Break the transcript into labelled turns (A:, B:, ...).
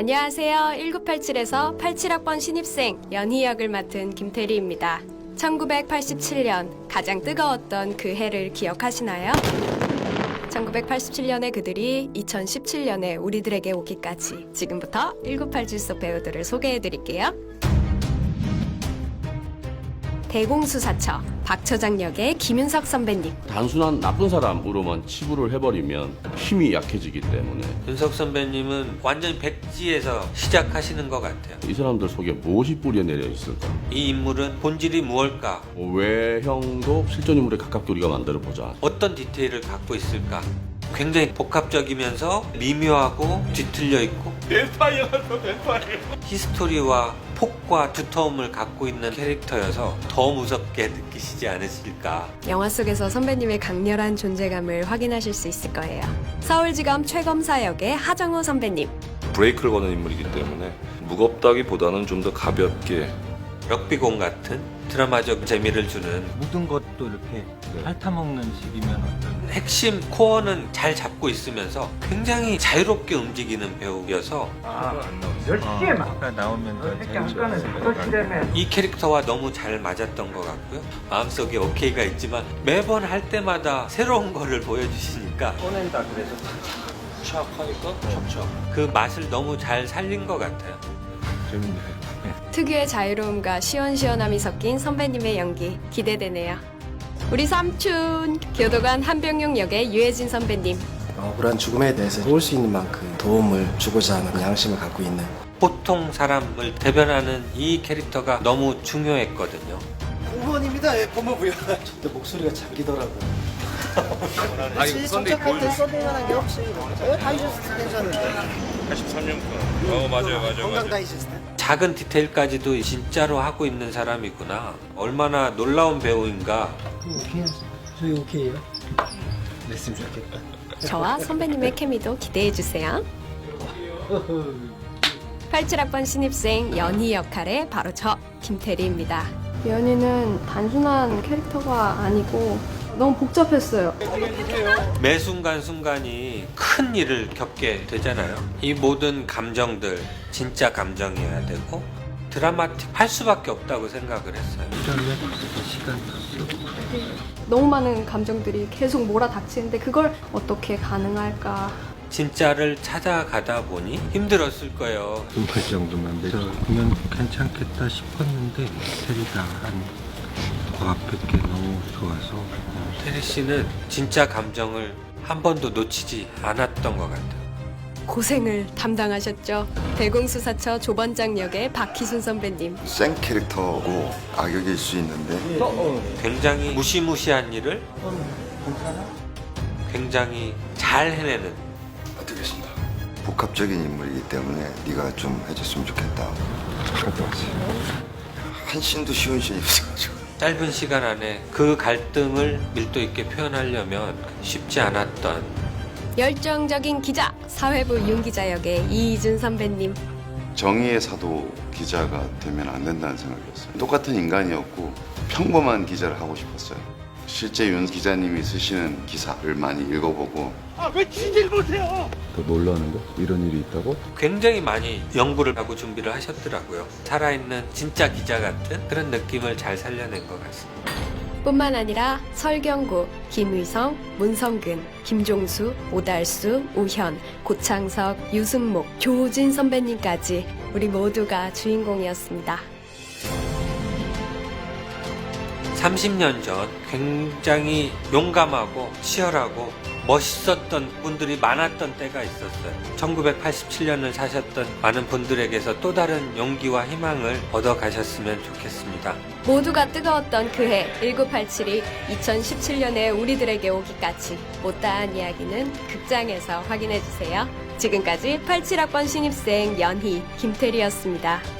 A: 안녕하세요. 1987에서 87학번 신입생 연희 역을 맡은 김태리입니다. 1987년 가장 뜨거웠던 그 해를 기억하시나요? 1987년의 그들이 2017년에 우리들에게 오기까지 지금부터 1987 속 배우들을 소개해 드릴게요. 대공수사처 박처장 역의 김윤석 선배님,
B: 단순한 나쁜 사람으로만 치부를 해버리면 힘이 약해지기 때문에
C: 윤석 선배님은 완전히 백지에서 시작하시는 것 같아요.
B: 이 사람들 속에 무엇이 뿌리내려 있을까?
C: 이 인물은 본질이 무엇일까?
B: 뭐 외형도 실존 인물에 가깝게 우리가 만들어 보자.
C: 어떤 디테일을 갖고 있을까? 굉장히 복합적이면서 미묘하고 뒤틀려 있고 히스토리와 폭과 두터움을 갖고 있는 캐릭터여서 더 무섭게 느끼시지 않으실까?
A: 영화 속에서 선배님의 강렬한 존재감을 확인하실 수 있을 거예요. 서울지검 최검사 역의 하정우 선배님,
D: 브레이크를 거는 인물이기 때문에 무겁다기보다는 좀 더 가볍게
C: 럭비공 같은 드라마적 재미를 주는
E: 모든 것도 이렇게 핥아먹는 식이면 어떨
C: 핵심 코어는 잘 잡고 있으면서 굉장히 자유롭게 움직이는 배우여서
E: 어, 아까 나오면 더 자유스러워
C: 이 캐릭터와 너무 잘 맞았던 것 같고요. 마음속에 오케이가 있지만 매번 할 때마다 새로운 거를 보여주시니까
E: 꺼낸다 그래서.
C: 촥 하니까 촥촥. 그 맛을 너무 잘 살린 것 같아요.
E: 재밌네요
A: 특유의 자유로움과 시원시원함이 섞인 선배님의 연기 기대되네요. 우리 삼촌 교도관 한병용 역의 유해진 선배님,
F: 억울한 죽음에 대해서 도울 수 있는 만큼 도움을 주고자 하는 양심을 갖고 있는
C: 보통 사람을 대변하는 이 캐릭터가 너무 중요했거든요.
F: 공무원입니다. 예, 법무부요. 저때 목소리가 잠기더라고요. 아니 선택할 때 서빙하는 게 혹시 왜 다이저스트 괜찮은데? 83년도. 어 맞아요 맞아요. 건강 다이저스트.
C: 작은 디테일까지도 진짜로 하고 있는 사람이구나. 얼마나 놀라운 배우인가.
F: 저희 오케이요? 냈으면 좋겠다.
A: 저와 선배님의 케미도 기대해 주세요. 87학번 신입생 연희 역할의 바로 저 김태리입니다. 연희는 단순한 캐릭터가 아니고 너무 복잡했어요.
C: 매 순간순간이 큰 일을 겪게 되잖아요. 이 모든 감정들 진짜 감정이어야 되고 드라마틱 할 수밖에 없다고 생각을 했어요.
A: 너무 많은 감정들이 계속 몰아닥치는데 그걸 어떻게 가능할까?
C: 진짜를 찾아가다 보니 힘들었을 거예요.
E: 금팔 정도면 내가 보면 괜찮겠다 싶었는데 테리가 한 과학뵙게 너무 좋아서 어,
C: 테리 씨는 진짜 감정을 한 번도 놓치지 않았던 것 같아요.
A: 고생을 담당하셨죠. 대공수사처 조반장 역의 박희순 선배님.
G: 센 캐릭터고 악역일 수 있는데
C: 굉장히 무시무시한 일을 굉장히 잘 해내는
G: 어떻겠습니다. 복합적인 인물이기 때문에 네가 좀 해줬으면 좋겠다. 한 씬도 쉬운 씬이 없어가지고
C: 짧은 시간 안에 그 갈등을 밀도 있게 표현하려면 쉽지 않았던
A: 열정적인 기자, 사회부 윤 기자 역의 이희준 선배님.
G: 정의의 사도 기자가 되면 안 된다는 생각이었어요. 똑같은 인간이었고 평범한 기자를 하고 싶었어요. 실제 윤 기자님이 쓰시는 기사를 많이 읽어보고
H: 더 놀라는 거? 이런 일이 있다고?
C: 굉장히 많이 연구를 하고 준비를 하셨더라고요. 살아있는 진짜 기자 같은 그런 느낌을 잘 살려낸 것 같습니다.
A: 뿐만 아니라 설경구, 김의성, 문성근, 김종수, 오달수, 우현, 고창석, 유승목, 조진 선배님까지 우리 모두가 주인공이었습니다.
C: 30년 전 굉장히 용감하고 치열하고 멋있었던 분들이 많았던 때가 있었어요. 1987년을 사셨던 많은 분들에게서 또 다른 용기와 희망을 얻어 가셨으면 좋겠습니다.
A: 모두가 뜨거웠던 그해 1987이 2017년에 우리들에게 오기까지 못다한 이야기는 극장에서 확인해 주세요. 지금까지 87학번 신입생 연희 김태리였습니다.